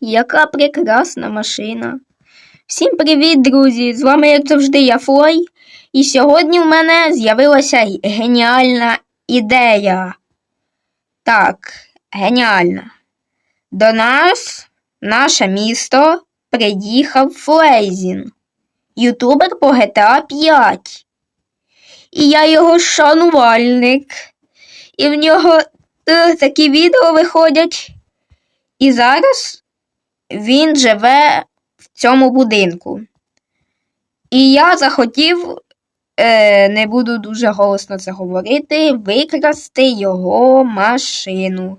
яка прекрасна машина. Всім привіт, друзі! З вами, як завжди, я Флой. І сьогодні в мене з'явилася геніальна ідея. Так, геніальна. До нас, наше місто, приїхав Флейзін, ютубер по GTA 5. І я його шанувальник. І в нього е, такі відео виходять. І зараз він живе в цьому будинку. І я захотів, е, не буду дуже голосно це говорити, викрасти його машину.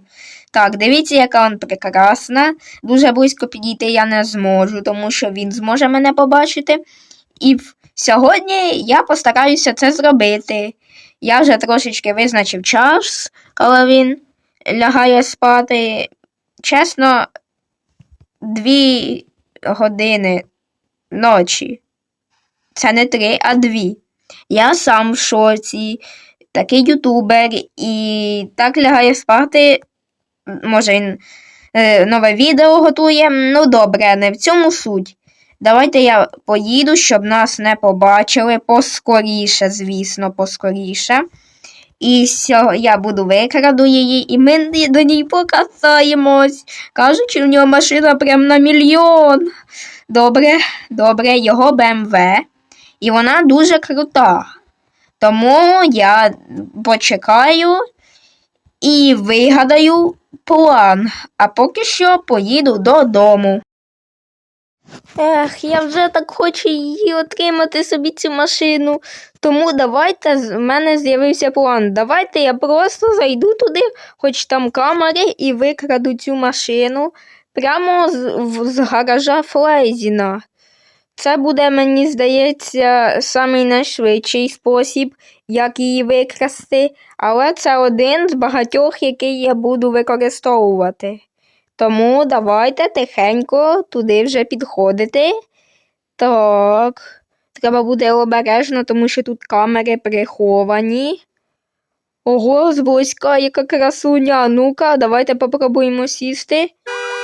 Так, дивіться, яка вона прекрасна. Дуже близько підійти я не зможу, тому що він зможе мене побачити. І сьогодні я постараюся це зробити. Я вже трошечки визначив час, коли він лягає спати. Чесно, дві години ночі. Це не три, а дві. Я сам в шоці, такий ютубер, і так лягає спати. Може, він е, нове відео готує. Ну, добре, не в цьому суть. Давайте я поїду, щоб нас не побачили поскоріше, звісно, поскоріше. І сьо, я буду викраду її, і ми до ній покатаємось. Кажуть, що в нього машина прям на мільйон. Добре, добре, його БМВ. І вона дуже крута. Тому я почекаю і вигадаю план. А поки що поїду додому. Ех, я вже так хочу її отримати собі цю машину. Тому давайте в мене з'явився план. Давайте я просто зайду туди, хоч там камери, і викраду цю машину прямо з, в- з гаража Флейзіна. Це буде, мені здається, самий найшвидший спосіб, як її викрасти, але це один з багатьох, який я буду використовувати. Тому давайте тихенько туди вже підходити. Так. Треба буде обережно, тому що тут камери приховані. Ого, зблизька, яка красуня. Ну-ка, давайте попробуємо сісти.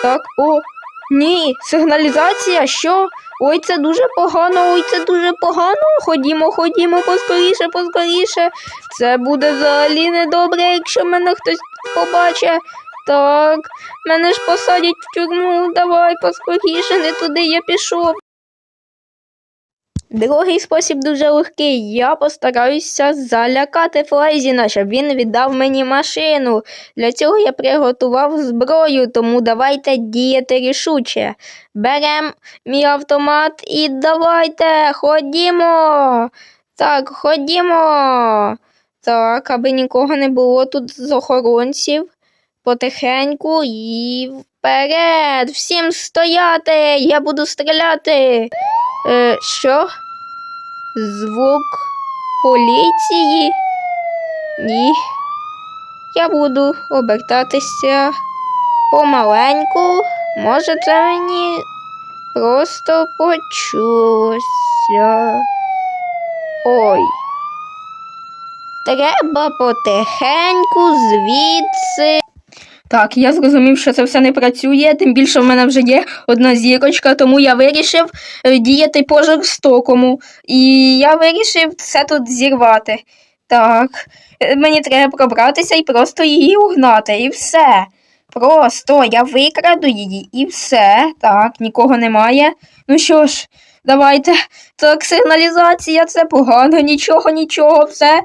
Так, о, ні, сигналізація, що? Ой, це дуже погано, ой, це дуже погано. Ходімо, ходімо, поскоріше, поскоріше. Це буде взагалі недобре, якщо мене хтось побачить. Так, мене ж посадять в тюрму. Давай поскоріше, не туди я пішов. Другий спосіб дуже легкий. Я постараюся залякати Флейзіна, щоб він віддав мені машину. Для цього я приготував зброю, тому давайте діяти рішуче. Берем мій автомат і давайте, ходімо. Так, ходімо. Так, аби нікого не було тут з охоронців. Потихеньку і вперед. Всім стояти! Я буду стріляти. Е, що? Звук поліції? Ні. Я буду обертатися помаленьку. Може, це мені просто почулося. Ой. Треба потихеньку звідси. Так, я зрозумів, що це все не працює, тим більше в мене вже є одна зірочка, тому я вирішив е, діяти по жорстокому. І я вирішив це тут зірвати. Так, е, мені треба пробратися і просто її угнати, і все. Просто я викраду її і все. Так, нікого немає. Ну що ж, давайте. Так, сигналізація, це погано, нічого, нічого, все.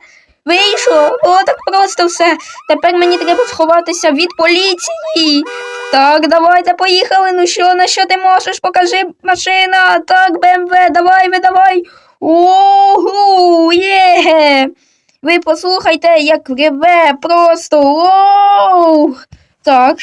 Вийшло, о, так просто все. Тепер мені треба сховатися від поліції. Так, давайте поїхали. Ну що, на що ти можеш? Покажи машина. Так, БМВ, давай, видавай. Ого, є. Ви послухайте, як реве просто. Оу. Так.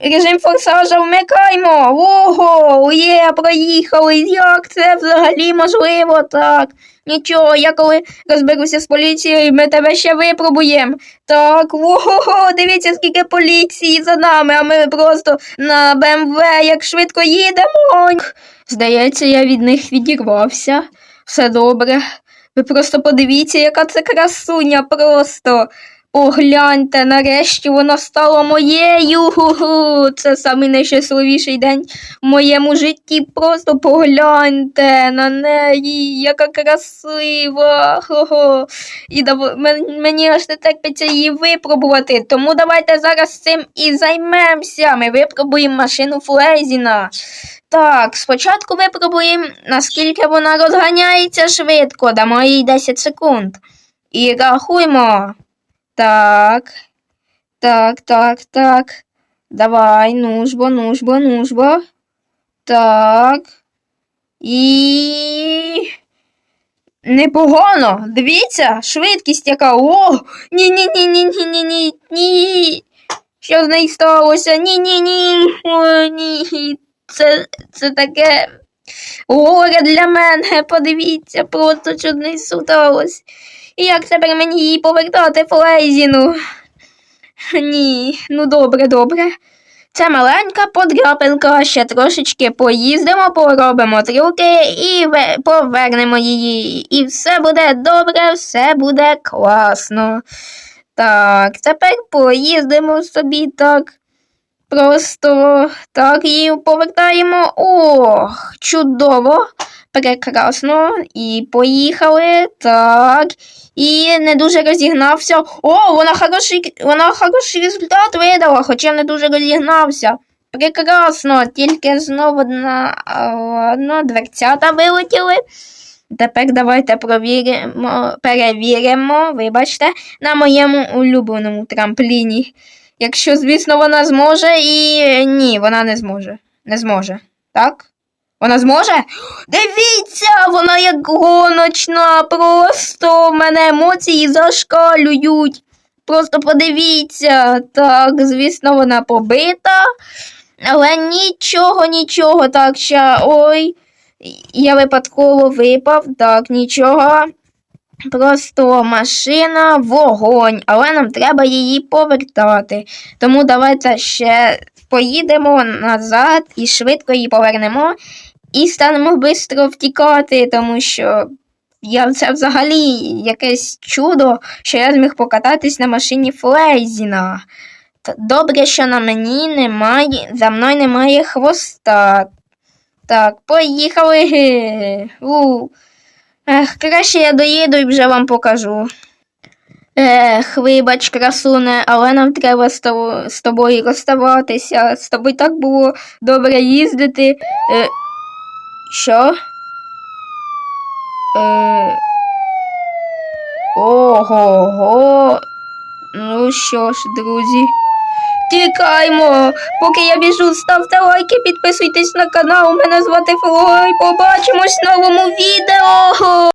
Режим форсажа вмикаймо. Ого, є, проїхали. Як це взагалі можливо? Так. Нічого, я коли розберуся з поліцією, ми тебе ще випробуємо. Так, ого, дивіться, скільки поліції за нами, а ми просто на БМВ як швидко їдемо. Здається, я від них відірвався. Все добре. Ви просто подивіться, яка це красуня, просто. О, нарешті вона стала моєю. Ху-ху. Це самий найщасливіший день в моєму житті. Просто погляньте на неї, яка красива. Хо-хо. І дав... мені аж не терпиться її випробувати. Тому давайте зараз цим і займемося. Ми випробуємо машину Флейзіна. Так, спочатку випробуємо, наскільки вона розганяється швидко. Дамо їй 10 секунд. І рахуємо. Так. Так, так, так. Давай, нужбо, нужбо, нужбо. Так. І. Непогано. Дивіться, швидкість яка. О! Ні, ні. Що з нею сталося? Ні, ні, ні. О, ні. Це, це таке горе для мене. Подивіться, просто що з нею сталося. І як тепер мені її повертати Флейзіну? Ні, ну добре, добре. Це маленька подряпинка, ще трошечки поїздимо, поробимо трюки і повернемо її. І все буде добре, все буде класно. Так, тепер поїздимо собі так. Просто так її повертаємо. Ох, чудово, прекрасно. І поїхали. Так. І не дуже розігнався. О, вона хороший, вона хороший результат видала, хоча не дуже розігнався. Прекрасно, тільки знову одна, а, ладно, дверцята вилетіли. Тепер давайте провіримо, перевіримо, вибачте, на моєму улюбленому трампліні. Якщо, звісно, вона зможе і ні, вона не зможе. Не зможе. Так? Вона зможе? Дивіться, вона як гоночна, просто в мене емоції зашкалюють. Просто подивіться. Так, звісно, вона побита. Але нічого, нічого, так ще. Ой, я випадково випав, так, нічого. Просто машина вогонь, але нам треба її повертати. Тому давайте ще поїдемо назад і швидко її повернемо. І станемо швидко втікати, тому що я це взагалі якесь чудо, що я зміг покататись на машині Флейзіна. Добре, що на мені немає, за мною немає хвоста. Так, поїхали. У. Ех, краще я доїду і вже вам покажу. Ех, вибач, красуне, але нам треба з, тобо- з тобою розставатися. З тобою так було добре їздити. Е, що? Е, ого-го. Ну що ж, друзі. Тікаймо! Поки я біжу, ставте лайки, підписуйтесь на канал. Мене звати Флой. Побачимось в новому відео.